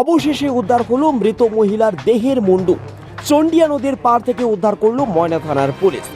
অবশেষে উদ্ধার হলো মৃত মহিলার দেহের মুন্ডু। চন্ডিয়া নদীর পার থেকে উদ্ধার করল ময়না থানার পুলিশ।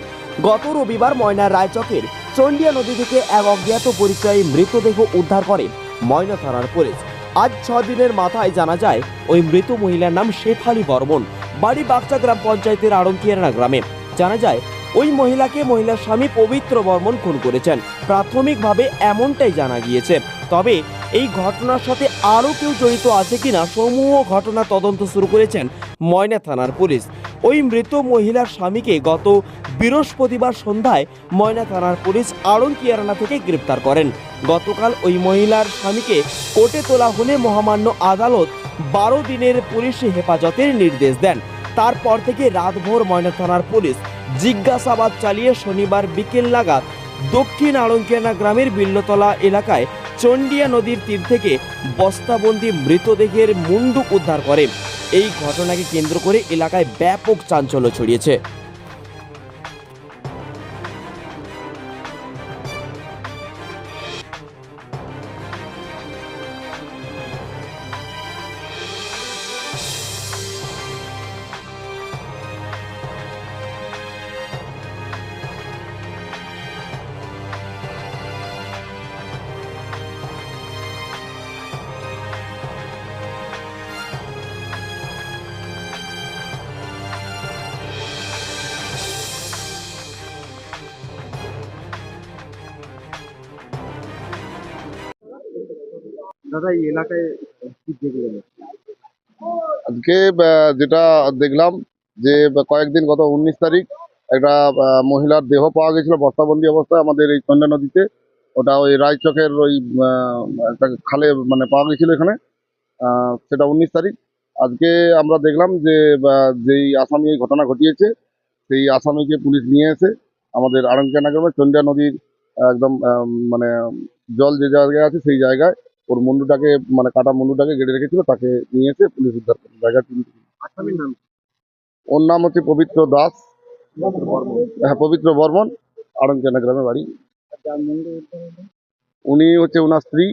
গত রবিবার ময়না রায়চকের চন্ডিয়া নদী থেকে এক অজ্ঞাত পরিচয়ী মৃতদেহ উদ্ধার করে ময়না থানার পুলিশ। আজ ছ দিনের মাথায় জানা যায়, ওই মৃত মহিলার নাম শেফালি বর্মন। বাড়ি বাগচা গ্রাম পঞ্চায়েতের আড়ঙ্কিয়ানা গ্রামে। জানা যায়, ওই মহিলাকে মহিলার স্বামী পবিত্র বর্মন খুন করেছেন। প্রাথমিকভাবে এমনটাই জানা গিয়েছে। তবে এই ঘটনার সাথে আরও কেউ জড়িত আছে কিনা সমূহ ঘটনা তদন্ত শুরু করেছেন ময়না থানার পুলিশ। ওই মৃত মহিলার স্বামীকে গত বৃহস্পতিবার সন্ধ্যায় ময়না থানার পুলিশ আড়ঙ্কিয়ারানা থেকে গ্রেপ্তার করেন। গতকাল ওই মহিলার স্বামীকে কোর্টে তোলা হলে মহামান্য আদালত বারো দিনের পুলিশ হেফাজতের নির্দেশ দেন। তারপর থেকে রাতভর ময়না থানার পুলিশ জিজ্ঞাসাবাদ চালিয়ে শনিবার বিকেল নাগাদ দক্ষিণ আড়ঙ্কিয়ানা গ্রামের বিল্লতলা এলাকায় চন্ডিয়া নদীর তীর থেকে বস্তাবন্দি মৃতদেহের মুন্ডু উদ্ধার করে। এই ঘটনাকে কেন্দ্র করে এলাকায় ব্যাপক চাঞ্চল্য ছড়িয়েছে। আজকে যেটা দেখলাম যে কয়েকদিন গত উনিশ তারিখ একটা মহিলার দেহ পাওয়া গেছিল, বস্তাবন্দি অবস্থায় আমাদের এই চন্ডা নদীতে। ওটা ওই রায়চকের ওই একটা খালে মানে পাওয়া গেছিল এখানে সেটা উনিশ তারিখ। আজকে আমরা দেখলাম যে যেই আসামি এই ঘটনা ঘটিয়েছে, সেই আসামিকে পুলিশ নিয়ে এসে আমাদের আরঙ্কিয়ানা গ্রামে চন্ডিয়া নদীর একদম মানে জল যে জায়গায় আছে, সেই জায়গায় ওর মুন্ডুটাকে মানে কাটা মুন্ডুটাকে গেড়ে রেখেছিল তাকে নিয়ে এসে পুলিশ উদ্ধার করে। জায়গা? ওর নাম হচ্ছে পবিত্র দাস। হ্যাঁ পবিত্র বর্মন আড়ংকেনা গ্রামে বাড়ি। উনি হচ্ছে ওনার স্ত্রী।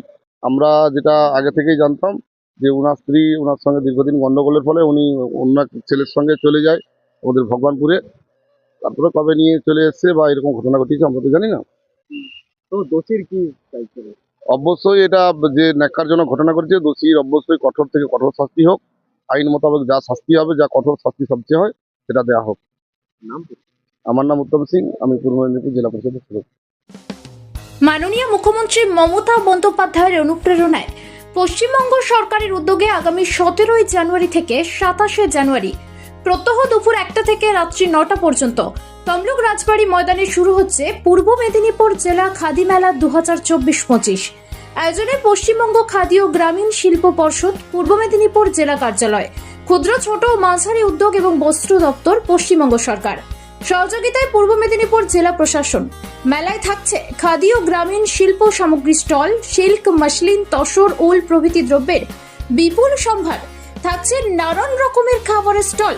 আমরা যেটা আগে থেকেই জানতাম যে ওনার স্ত্রী ওনার সঙ্গে দীর্ঘদিন গন্ডগোলের ফলে উনি অন্য ছেলের সঙ্গে চলে যায় ওদের ভগবানপুরে। তারপরে কবে নিয়ে চলে এসছে বা এরকম ঘটনা ঘটিয়েছে আমরা তো জানি না। তো দোষীর কি চাইছে অবশ্যই এটা যে ন্যাক্কারজনক ঘটনা ঘটেছে দোষীর অবশ্যই কঠোর থেকে কঠোর শাস্তি হোক। আইন মোতাবেক যা শাস্তি হবে যা কঠোর শাস্তি সবচেয়ে হয় সেটা দেওয়া হোক। নাম আমার নাম উত্তম সিং আমি পূর্ব মেদিনীপুর জেলা পরিষদের সদস্য। মাননীয় মুখ্যমন্ত্রী মমতা বন্দ্যোপাধ্যায়ের অনুপ্রেরণায় পশ্চিমবঙ্গ সরকারের উদ্যোগে আগামী সতেরোই জানুয়ারি থেকে সাতাশে জানুয়ারি প্রত্যহ দুপুর একটা থেকে রাত্রি নটা পর্যন্ত তমলুক রাজবাড়ী ময়দানে শুরু হচ্ছে পূর্ব মেদিনীপুর জেলা খাদি মেলা দু হাজার চব্বিশ পঁচিশ। আয়োজনে পশ্চিমবঙ্গ খাদি ও গ্রামীণ শিল্প পর্ষদ, পূর্ব মেদিনীপুর জেলা কার্যালয়, ক্ষুদ্র, ছোট ও মাঝারি উদ্যোগ এবং বস্ত্র দপ্তর, পশ্চিমবঙ্গ সরকার। সহযোগিতায় পূর্ব মেদিনীপুর জেলা প্রশাসন। মেলায় থাকছে খাদি ও গ্রামীণ শিল্প সামগ্রী স্টল, সিল্ক, মাসলিন, তসর, উল প্রভৃতি দ্রব্যের বিপুল সম্ভার। থাকছে নানান রকমের খাবারের স্টল।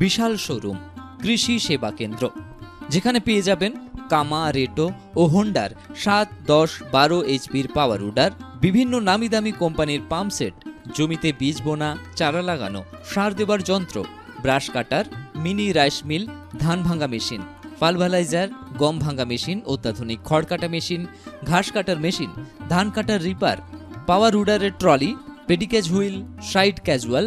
বিশাল শোরুম, কৃষি সেবা কেন্দ্র। যেখানে পেয়ে যাবেন কামা, রেটো ও হোন্ডার সাত, দশ, বারো এইচপির পাওয়ার উডার বিভিন্ন নামি দামি কোম্পানির পাম্প সেট, জমিতে বীজ বোনা, চারা লাগানো, সার দেবার যন্ত্র, brush cutter, mini rice mill, ধান ভাঙা মেশিন পালভালাইজার গম ভাঙা মেশিন, অত্যাধুনিক খড় কাটা মেশিন, ঘাস কাটার মেশিন, ধান কাটার রিপার, পাওয়ার উডারের ট্রলি পেডিকেজ হুইল, সাইড ক্যাজুয়াল